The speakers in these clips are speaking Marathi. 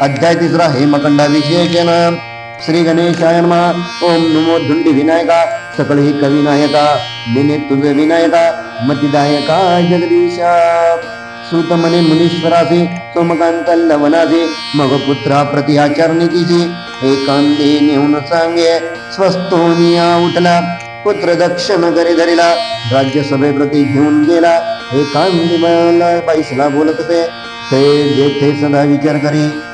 अध्याय तिसरा हेमकंडा विशेषण. श्री गणेशाय नमा. ओम नमो धुंडी विनायका. सकळी ही कविनायका दिने तुझे विनायका. मतिदायका जगदीशा? सुतमने मने मुनीश्वरासी सोमकांत लवनासे मग पुत्रा प्रति एकांते नेऊन सांगे स्वस्तोनिया उठला पुत्र दक्षिण घरी धरिला राज्यसभेप्रती घेऊन गेला एकांती बैसला बोलत ते जेथे सदा विचार करी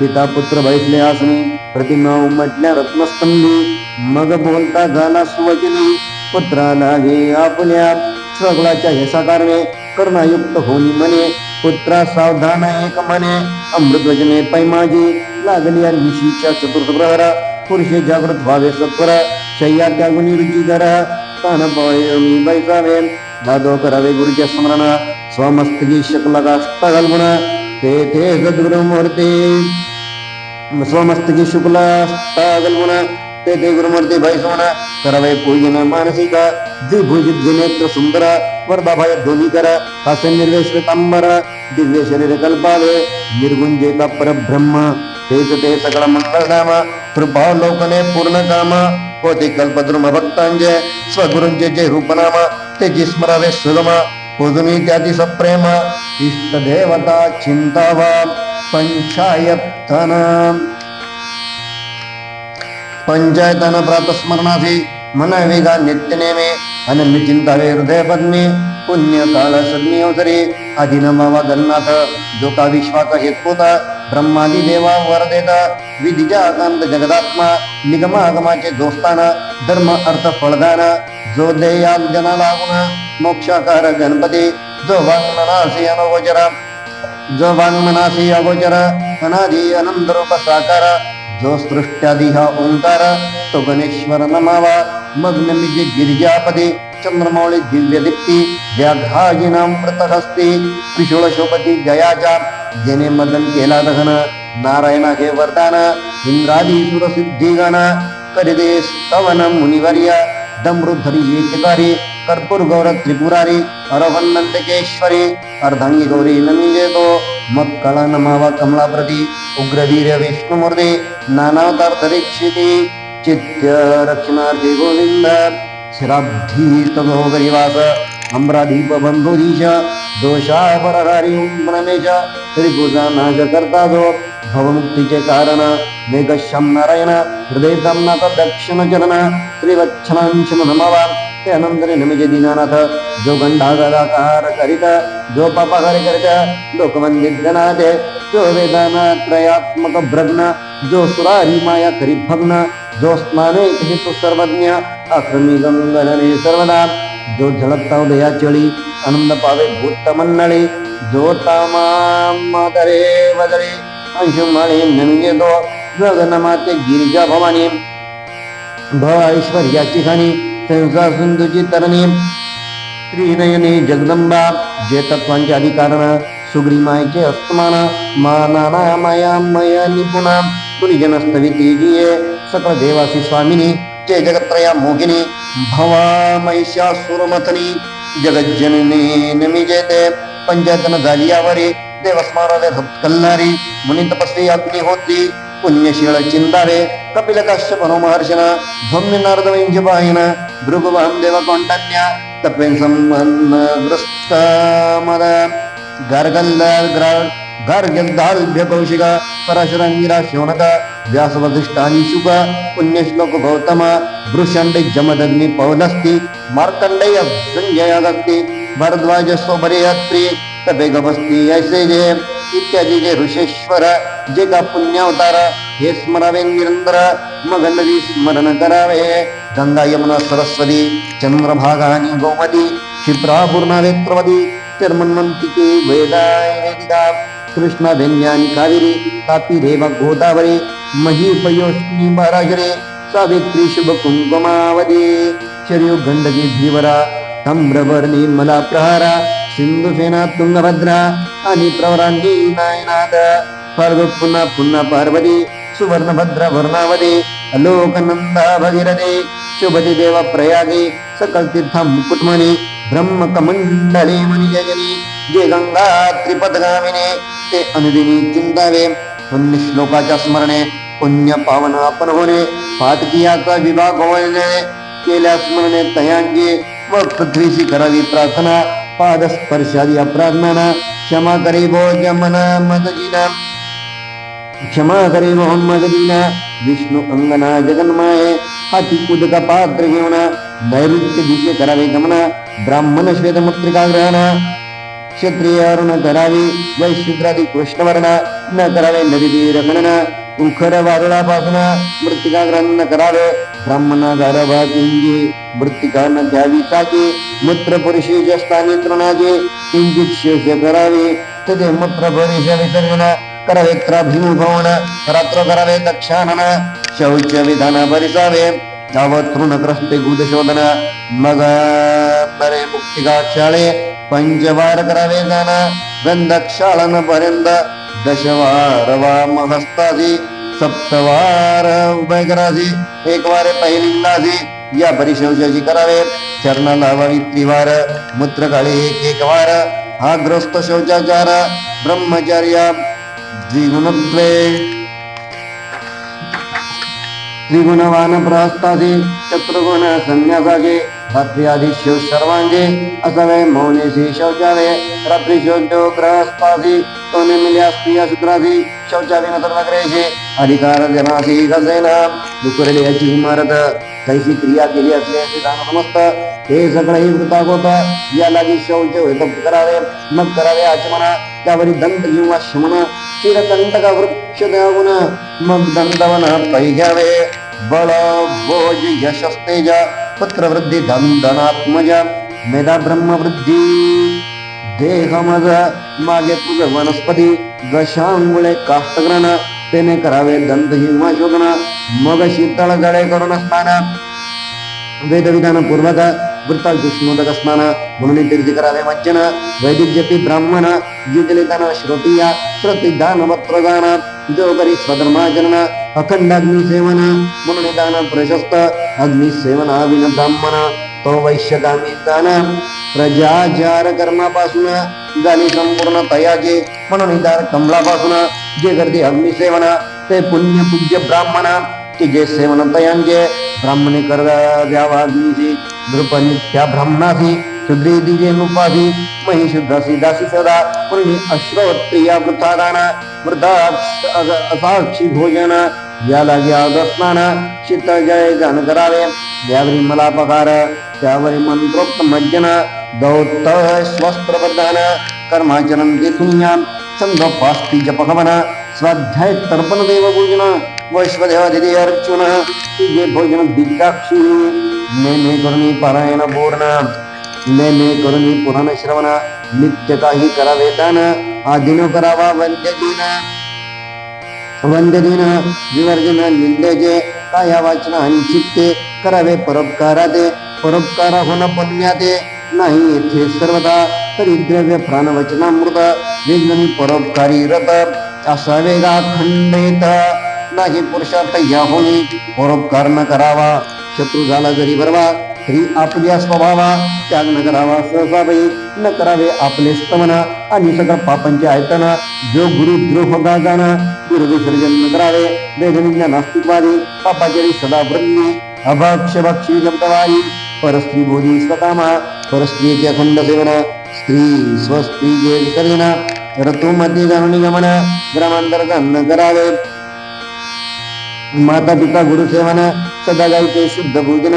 पिता पुत्र बैसले आसनी प्रतिमा उमटल्या रत्नस्तंभी मग बोलता झाला सुवचनी पुत्राला घे आपल्या सगळाच्या यशाकारणे करुणायुक्त होनी म्हणे पुत्रा सावधान एक म्हणे? अमृतवचने पैमाजी लागली आणि निशीच्या चतुर्थ प्रहरा पुरुषे जागृत व्हावे सत्वर शय्या त्यागुनी रुची करा तान मी बैसावे दादो करावे गुरुच्या स्मरण स्वमस्तकी शकलकाष्ट घालवून ते ते सद्गुरुमूर्ती। स्वमस्तकी शुक्ला गलवून ते ते गुरुमूर्ती भैसवण करावे पूजन मानसिक द्विभुजित नेत्र सुंदर वरदाभाय ध्वनी कर हास्य निर्वेश्वतांबर दिव्य शरीर कल्पावे निर्गुंजे का परब्रह्म तेच ते सकळ मंगळधाम कृपा लोकने पूर्ण काम होते कल्पद्रुम भक्तांचे स्वगुरूंचे जे रूपनाम ते स्मरावे सुगम पूजनी सप्रेम इष्टदेवता देवता चिंतावा पंचायतन पंचायतन प्रातस्मरणासी मन वेगा अनन्य चिंतावे हृदय पद्मे पुण्य काळ सद्मी अवसरे अधिनमावा गन्नाथ जो का विश्वाचा हेतुता ब्रह्मादी देवा वरदेत विधिजा आकांत जगदात्मा निगमागमाचे दोस्तान धर्म अर्थ फळदान जो देया जना लागून मोक्षाकार गणपती जो वाङ्मनासी अनगोचर जो वाङ्मनासी अगोचर अनादी अनंत रूप साकार जो सृष्ट्यादी हा ओंकार तो गणेश्वर नमावा मग्न नमिजे गिरिजापदी चंद्रमौळी दिव्य दीप्ती व्याघ्राजिनामृत हस्ती त्रिशूळ शोभती जयाच्या जेने मदन केला दहन नारायणा हे वरदान इंद्रादी सुरसिद्धी गण करिदे स्तवन मुनिवर्य डमृधरी एकेदारी कर्पूर गौर त्रिपुरारी अरवन्नंदकेश्वरी अर्धांगी गौरी नमिजे तो मग कळा नमावा कमलाप्रती उग्रवीर्य विष्णुमूर्ती नानावतार दरीक्षिती चित्य रक्षणार्थी गोविंद शिराब्धी तमो गरिवास अमराधीप बंधुरीश दोषा परहारी रमेश त्रिभुजा नाश करता जो भवमुक्तीचे कारण मेघश्यम नारायण हृदय ब्रह्मनाथ दक्षिण चरण त्रिवच्छनांशन नमावा ते अनंतरे नमिजे दीनानाथ जो गंडा गदाकार करीत जो पापाहारी करीत लोकमंदिर जनाते जो वेदाना त्रयात्मक भ्रग्न जो सुरारी माया करी भग्न जो स्नाने हेतु सर्वज्ञ अक्रमी गंगनने सर्वदा जो झळकता उदया चळी आनंद पावे भूत मंडळी जो तामादरे वदळे अंशुमाळे नमिजे तो गगनमाते गिरिजा भवानी भव ऐश्वर्याची खाणी संसार सिंधूची तरणी. त्रिनयने जगदंबा जे तत्वांचे अधिकारण सुग्रीमायचे अस्तमान मानाना माया मया निपुणा पुरीजन स्तविती जिये सकळ देवासी स्वामिनी ನಿತ್ಯ ಜಗತ್ರಯ ಮೋಹಿನಿ ಭವ ಮಹಿಷಾಸುರಮತನಿ ಜಗಜ್ಜನನಿ ನಮಿಜೇತೆ ಪಂಚಾಯತನ ದಾಲಿಯಾವರಿ ದೇವಸ್ಮಾರದ ಕಲ್ಲಾರಿ ಮುನಿ ತಪಸ್ವಿ ಅಗ್ನಿಹೋತ್ರಿ ಪುಣ್ಯಶೀಲ ಚಿಂದಾರೆ, ಕಪಿಲ ಕಶ್ಯಪನು ಮಹರ್ಷನ ಧ್ವಮ್ಯ ನಾರದ ವಿಂಜಪಾಯನ ಭೃಗುವಹಂ ದೇವ ಕೌಂಡನ್ಯ ತಪ್ಪೆನ್ ಸಂಬಂಧ ದೃಷ್ಟ ಮದ, ಗರ್ಗಲ್ಲ ग्रस्त मद कौशिक शौनक पुण्यश्लोक गौतम भृषंड जमदग्नि पौलस्ती मार्कंडेय संजय भरद्वाज सोबरे यात्री ऐसे जे इत्यादी जे ऋषेश्वर जे का पुण्यावतार हे स्मरावे निरंतर मग नदी स्मरण करावे गंगा यमुना सरस्वती चंद्रभागा आणि गोमती क्षिप्रा पूर्णा नेत्रवती चर्मन्वंतिके वेदाय वेदिका ಕೃಷ್ಣ ವೆನ್ಯಾನಿ ಕಾವೇರಿ, ತಾಪಿ ದೇವ ಗೋದಾವರಿ ಮಹಿಪಯೋಷ್ಣಿ ಬರಗಿರೆ ಸಾವಿತ್ರಿ ಶುಭ ಕುಂಕುಮಾವತಿ ಶರಿಯು ಗಂಡಗಿ ಧೀವರ ತಮ್ರವರ್ ನಿರ್ಮಲ ಪ್ರಹಾರ ಸಿಂಧು ಸೇನಾ ತುಂಗಭದ್ರ ಅನಿ ಪ್ರವರಾಂಗಿ ನಾಯನಾಥ ಪರ್ವ ಪುನಃ ಪುನಃ ಪಾರ್ವತಿ ಸುವರ್ಣ ಭದ್ರ ವರ್ಣಾವಧಿ, ಅಲೋಕನಂದ ಭಗಿರದೆ ಶುಭದಿ ದೇವ ಪ್ರಯಾಗಿ, ಸಕಲ ತೀರ್ಥ ಮುಕುಟ್ಮನಿ ब्रह्म कमंडली जे गंगा त्रिपदगामिने। ते अनुदिनी चिंतावे पुण्य श्लोकाच्या स्मरणे। पुण्य पावन आपण होणे पातकियाचा विभाग होणे केल्या स्मरणे तयांचे व पृथ्वीशी करावी प्रार्थना। पादस्पर्शादी अप्रार्थना। क्षमा करी भोज मन मदजीना। क्षमा करी मोहम्मद दीना विष्णू अंगना जगन्माये। हाती उदका पात्र घेऊन। नैऋत्य दिशे करावे गमना ब्राह्मण श्वेत मुत्रिका ग्रहणा क्षत्रिय अरुण करावी वैशुद्रादी कृष्णवर्ण न करावे नदी तीर खनन उखर वारुळापासून मृतिका ग्रहण न करावे। ब्राह्मण गारभा किंजी मृतिका न घ्यावी साची मूत्र पुरुषी स्थानी तृणाचे किंचित शेष करावे तदे मूत्र पुरुष विसर्जन करावे त्राभिमुखवन रात्र करावे दक्षानन। शौच विधान परिसावे यावत तृणग्रस्ते गुदशोधन मग बरे मुक्तिका क्षाळे पंचवार करावे जाण गंधक्षाळन पर्यंत दशवार वा महस्तासी सप्तवार उभय करासी एक वार पहिलिंगासी या परिशौचाची करावे। चरण लावावी त्रिवार मूत्र काळी एक एक वार हा ग्रस्त शौचाचार ब्रह्मचर्या द्विगुणत्वे त्रिगुणवान प्रहस्तासी चतुर्गुण संन्यासाचे रात्री आधी शिव सर्वांगे असावे मौनेशी शौचालय रात्री शौचो ग्रहस्थासी तोने मिल्या स्त्रिया शुक्रासी शौचावी अधिकार जनासी गसेना दुकरली याची इमारत कैसी क्रिया केली असली असे जाणं हे सगळंही वृताक होत या लागी शौच होत करावे मग करावे आचमना त्यावरी दंत किंवा शमन चिरकंटका वृक्ष द्यावून मग दंतवन पै घ्यावे बळ भोज यशस्तेज पुत्रवृद्धी धनधनात्मज मेधा ब्रह्मवृद्धी. देह मज मागे तुझ वनस्पती गशांगुळे काष्टग्रण तेने करावे दंत हिमा शोधन मग शीतळ गळे करून स्नान वेदविधान पूर्वक वृत्ता दुष्मोदक स्नान म्हणून तीर्थी करावे मज्जन वैदिक जपी ब्राह्मण युजलिताना श्रोतिया श्रोतिदान वस्त्रदान जो करी स्वधर्माचरण अखंड अग्नी सेवन म्हणून दान प्रशस्त अग्नी सेवना विन ब्राह्मण तो वैश्यगामी दान प्रजाचार कर्मापासून झाली संपूर्ण तयाचे म्हणून दार कमलापासून जे करते अग्निसेवन ते पुण्य पूज्य ब्राह्मण की जे सेवन तयांचे ब्राह्मणे कर द्यावा अग्निशी नृपणी त्या ब्राह्मणासी शुद्री दिजे नुपासी महिशुद्धासी दासी सदा पुण्य अश्रोत्रिया वृथादान वृद्धा असाक्षी भोजन या लागे अगस्नान शीतळ जय गान करावे यावरी मला पकार त्यावरी मंत्रोक्त मज्जन दौत स्वस्त्र प्रदान कर्माचरण देथुन्यान छंद पास्ती जपकवन स्वाध्याय तर्पण देव पूजन वैश्वदेवादिदी अर्जुन जे भोजन दीक्षाक्षी नेमे करुणी पारायण पूर्ण नेमे करुणी पुराण श्रवण नित्य काही करावे दान आदिनो करावा वंद्य दिन वंद्य दिन विवर्जन निंदेचे काया वाचन आणि चित्ते करावे परोपकाराते परोपकार होण पुण्याते नाही येथे सर्वदा तरी द्रव्य प्राणवचनामृत वेगवेगळी परोपकारी रत असावे गा खंडित। नाही पुरुषार्थ या होणे परोपकार न करावा शत्रू झाला जरी बरवा तरी आपल्या स्वभावा त्याग न करावा सहसाबाई न करावे आपले स्तमना आणि सगळं पापांचे आयतना जो गुरु द्रोह गाजाना गुरु विसर्जन न करावे वेदनिंदा नास्तिकवादी पापाचारी सदा वृत्ती अभक्ष भक्षी शब्दवाई परस्त्री बोधी स्वकामा परस्त्रीचे अखंड सेवन स्त्री स्वस्त्रीचे विसर्जन ऋतूमध्ये जाणून गमन ग्रामांतर न करावे. माता पिता गुरु सेवन सदा गायचे शुद्ध भोजन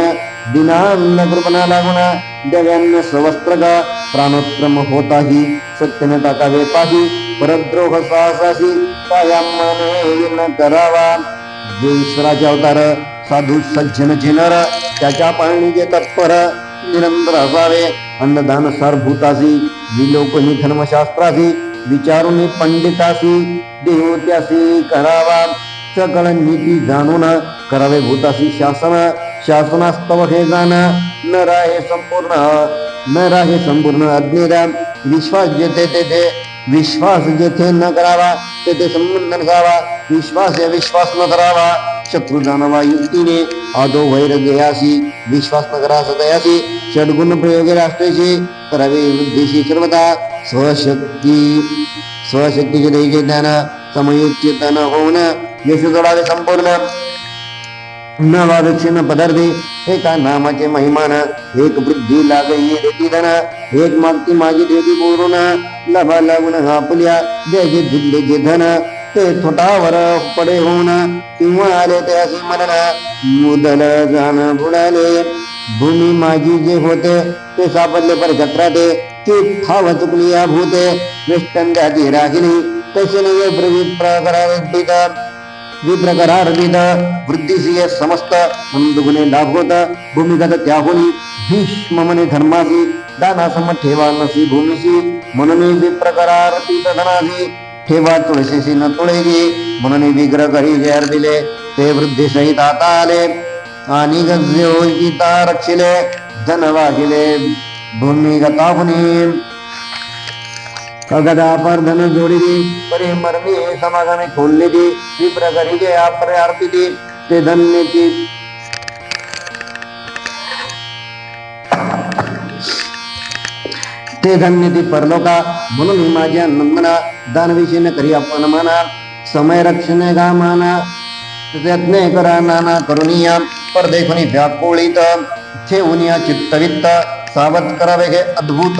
दिनान्न कृपणा लागुना देव्यान्य स्वस्त्र का प्राणोत्रम होताही सत्य न टाकावे पाही परद्रोह साहसाशी कायामाने न करावा. जे ईश्वराचे अवतार साधू सज्जन चिनर त्याच्या पाळणीचे तत्पर निरंतर असावे. अन्नदान सारभूतासी विलोकनी धर्मशास्त्रासी विचारुनी पंडितासी देवत्यासी करावा. सकळ नीती जाणून करावे भूतासी शासन. शासनास्तव हे जाण न राहे संपूर्ण न राहे संपूर्ण अग्निराम. विश्वास जेथे तेथे विश्वास जेथे न करावा तेथे संबंध करावा विश्वास या विश्वास न करावा शत्रू जाणवा युक्तीने आदो वैर गयासी विश्वास न करा सदयासी. षडगुण प्रयोगे राष्ट्रेशी करावे वृद्धीशी सर्वदा. स्वशक्ती स्वशक्तीचे द्यायचे ज्ञान समयोचितन होऊन यश जोडावे संपूर्ण. न वादक्षिण पदार्थे एका नामाचे महिमान एक वृद्धी लागली देती धन. एक मागती माझी देवी बोरून लभा लागून आपल्या द्यायचे दिले जे धन. ते थोटावर पडे होऊन किंवा आले ते असे मरण मुदल जाण बुडाले भूमी माझी जे होते ते सापडले पर चक्राते ती थाव चुकली या भूते विष्टंड्याची राहिली तसे नव्हे प्रवीत प्रकारा विप्रकारार्पित वृद्धीसिय समस्त म्हणून गुणे लाभ होत भूमिगत त्याहुनी भीष्म म्हणे धर्मासी दानासम ठेवा नसी भूमिशी म्हणून विप्रकारार्पित धनासी ठेवा तुळशीशी न तुळेगी म्हणून विग्रह करी जे अर्पिले ते वृद्धी सहित आता आले आणि गीता रक्षिले धन वाहिले भूमिगताहुनी कगदापर धन जोड़ी दी परे मरणी समाधाने खोलले ती विप्रकारी जे आपरे दी ते धन्य ती ते धन्य ती परलोका म्हणून ही माझ्या नंदना दानविषयी करी आपण माना समय रक्षणे गा माना यत्ने करा नाना करुनिया परदेखुनी देखुनी ठेवून या चित्तवित्त सावध करावे हे अद्भुत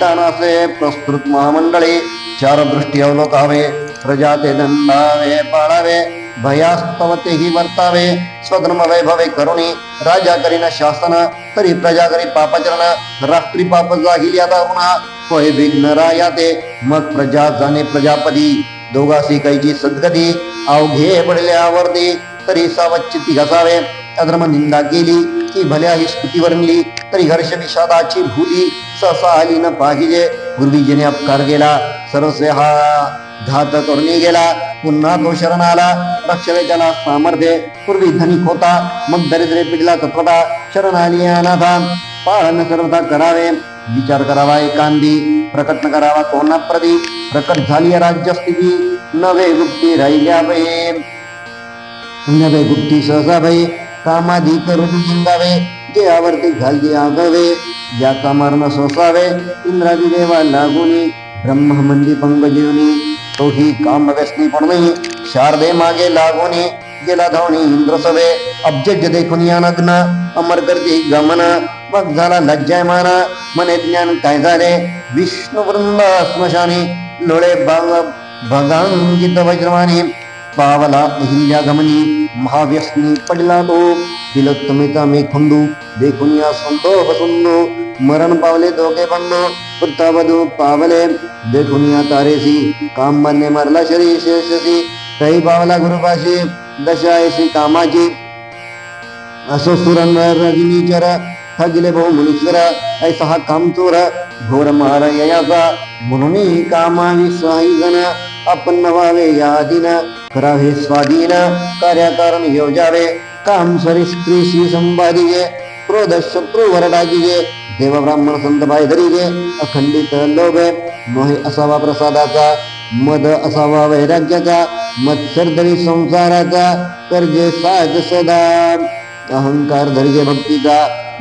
दानासे प्रस्तुत महामंडळी चार दृष्टी अवलोकावे प्रजा ते दंडावे पाळावे भयास्तवते ही वर्तावे स्वधर्म वैभवे करुणी राजा करीन शासन तरी प्रजा करी पापचरण राष्ट्री पाप जागिली आता पुन्हा होय विघ्न राया ते मग प्रजा जाणे प्रजापती. दोघासी कैची सद्गती अवघे पडल्यावरती तरी सावचिती घसावे अधर्म निंदा केली की भल्या ही स्तुती वर्णली तरी हर्ष निषादाची भूली सहसा आली न पाहिजे. गुरुजीने अपकार गेला सर्वस्व हा घात करून गेला. पुन्हा तो शरण आला. रक्षणे त्याला सामर्थ्य. पूर्वी धनिक होता. मग दरिद्रे पिढला तत्वता शरण आली अनाथा. पाळन सर्वता करावे. विचार करावा एकांदी प्रकट न करावा कोणा प्रदी प्रकट झाली राज्य स्थिती नवे गुप्ती राहिल्या नवे गुप्ती सहसा बाई कामाधी करून जिंगावे जे आवर्ती घालते आगावे ज्या कामार सोसावे इंद्रादी देवा लागुनी ब्रह्म मंदी पंग जीवनी तो ही काम व्यसनी पण नाही शारदे मागे लागुनी गेला धावणी इंद्र सवे अब्ज देखून या नग्न अमर गर्दी गमन मग झाला लज्जायमान मने ज्ञान काय झाले? विष्णू वृंद स्मशानी लोळे बांग भगांगित वज्रवाणी पावला अहिल्या गमनी महाव्यसनी पडला तो. तिलोत्तमिता मे खंदू। देखून या संतोष सुंदू मरण पावले दोघे बंधू। वृत्तावधू पावले। देखून या तारेसी। काम बनने मरला शरी शेषसी। तही पावला गुरुपाशी। दशायसी कामाची। असो सुरंगर रजनीचर ठगिले भाऊ मुनीश्वर। ऐसा हा कामचोर। घोर मार ययाचा। म्हणून कामावी स्वाही जण आपण नवावे या दिन। करावे स्वाधीन। कार्याकारण योजावे। काम सरी स्त्रीशी संवादिजे क्रोध शत्रू वरडाजीजे देव ब्राह्मण संत धरीजे अखंडित लोभे मोहे असावा प्रसादाचा मद असावा वैराग्याचा मत्सरदरी संसाराचा कर्जे साज सदा. अहंकार धैर्य भक्तीचा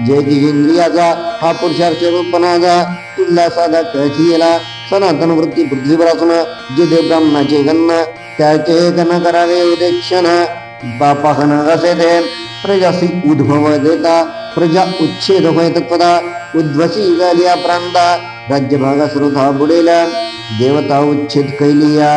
जय इंद्रियाचा हा पुरुषार्थ रूपणाचा तुला साधा कळथिला सनातन वृत्ती पृथ्वीवर असून जे देव ब्राह्मणाचे गन्न त्याचे गण करावे उदेक्षण बापाहन असे ते प्रजासी उद्भव देता प्रजा उच्छेद होय तत्पदा उद्वसी झालिया प्रांता राज्य श्रोता बुडेला देवता उच्छेद कैलिया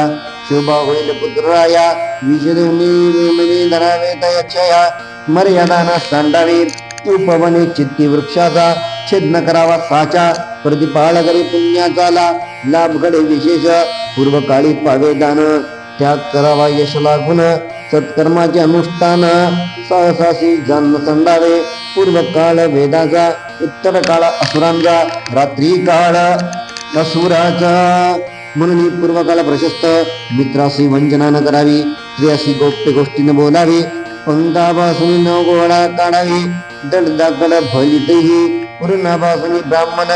शोभा होईल पुत्राया विषदेवनी धरावे तयक्षया मर्यादाना सांडावी उपवने चित्ती वृक्षाचा छेद न करावा साचा प्रतिपाळ करी पुण्याचा ला लाभ घडे विशेष पूर्वकाळी पावे दान त्याग करावा यश लागून सत्कर्माचे अनुष्ठान सहसाशी जन्म संडावे पूर्व काळ वेदाचा उत्तर काळ असुरांचा रात्री काळ असुराचा. म्हणून ही पूर्वकाळ प्रशस्त मित्राशी वंचना न करावी स्त्रियाशी गोप्य गोष्टीने बोलावी पंथापासून न गोळा काढावी दंडाकड फलितही पूर्णापासून ब्राह्मण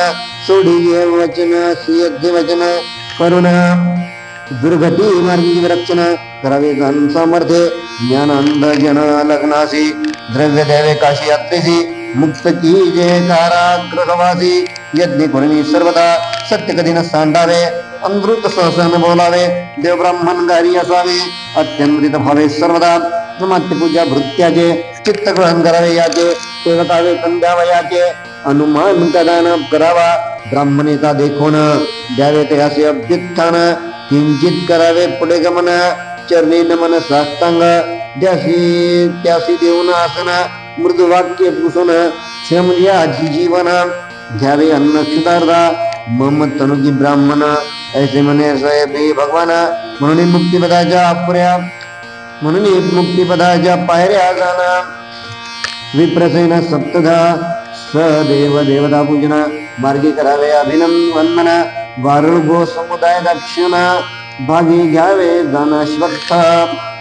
सोडी वचन सुयज्ञ वचन करुणा. दुर्गती मार्गी रक्षण करावे घन सामर्थ्य. ज्ञानांध जन लग्नासी द्रव्य देवे काशी यात्रेसी मुक्त की जय काराग्रहवासी यज्ञ कोणी सर्वदा सत्य कधी न सांडावे अमृत सहसन बोलावे देव ब्राह्मण गारी असावे अत्यंत भावे सर्वदा. समात्य पूजा भृत्याचे चित्त ग्रहण करावे याचे सेवकावे संध्यावयाचे अनुमान कदान करावा. ब्राह्मणेचा देखून द्यावे ते असे अभ्युत्थान. किंचित करावे पुढे गमन चरणी नमन साष्टांग. द्यासी त्यासी देऊन आसन मृदू वाक्य पुसून श्रमयाची जीवन. घ्यावे अन्न सुधारदा मम तनुजी ब्राह्मण. ऐसे म्हणे साहेब भगवान. म्हणून मुक्तिपदाच्या अपुऱ्या म्हणून मुक्तिपदाच्या पायऱ्या जाणा विप्रसेन सप्तधा सदेव देवता पूजना. मार्गी करावे अभिनंदन. गो समुदाय दक्षिण भागी घ्यावे दानश्वत्थ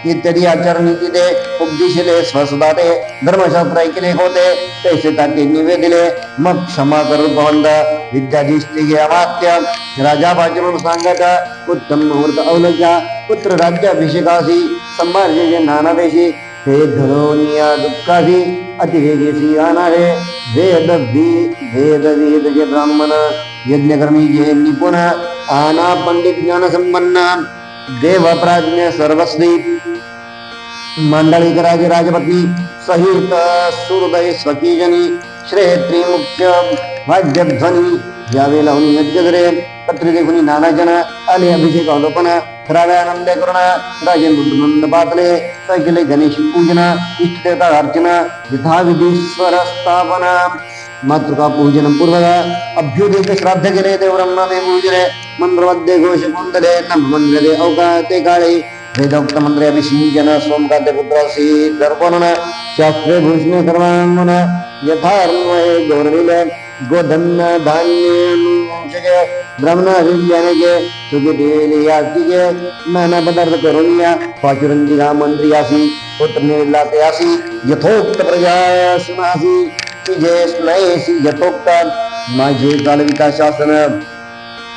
इत्यादी आचरणी तिथे उपदिशिले स्वसुदाते धर्मशास्त्र ऐकले होते. पैसे ताटे निवेदिले मग क्षमा करू गोंद विद्याधिष्ठिके अमात्य राजा भाजून सांगायचा उत्तम मुहूर्त अवलच्या पुत्र राज्याभिषेकासी संभार्जे नाना देशी हे धरोनिया दुःखासी अतिवेगेसी आणारे वेद वेद वेद जे ब्राह्मण. यज्ञकर्मी जे निपुण आना पंडित ज्ञान संपन्न देव प्राज्ञ सर्वस्वी मंडळी राज राजपत्नी सहित सुहृदय स्वकीजनी श्रेत्री मुख्य वाद्यध्वनी यावे लावून यज्ञधरे पत्रिके देखुनी नाना जन आले अभिषेक अवलोपन करावे आनंद करुण राजेंद्र नंद पातले सैकिले गणेश पूजना इष्टदेवता अर्चना यथाविधीश्वर स्थापना मातृ का पूजन पूर्व अभ्युदीप श्राद्ध गिरे देव ब्रह्म में पूजरे मंत्रवद्य घोष मुंदरे नमंदरे औकाते काले वेदोक्त मंत्रे अभिषिंचन सोमकाते पुत्रसी धान्य ब्रह्मण पदार्थ पाचुरंजिका मंत्रियासी पुत्र निर्लातयासी यथोक्त प्रजासनासी तुझे स्नयसी यथोक्त माझे चालविता शासन.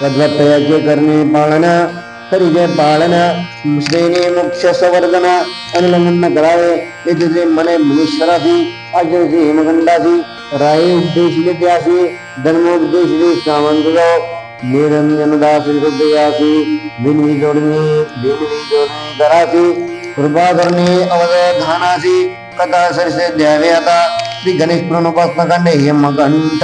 तद्वत्तयाचे करणे पाळन करीजे पाळन श्रेणी मोक्ष संवर्धन अनुलंघन करावे. हे तुझे मने मुनीश्वरासी आचरसी हेमगंडासी राय उद्देशिले त्यासी धर्मोपदेशिले सामंत निरंजनदास हृदयासी बिनवी जोडणी बिनवी जोडणी करासी. कृपा करणे अवधानासी कथा सरसे द्यावे आता. श्री गणेश पुराण उपासना कांडे हेमकंठ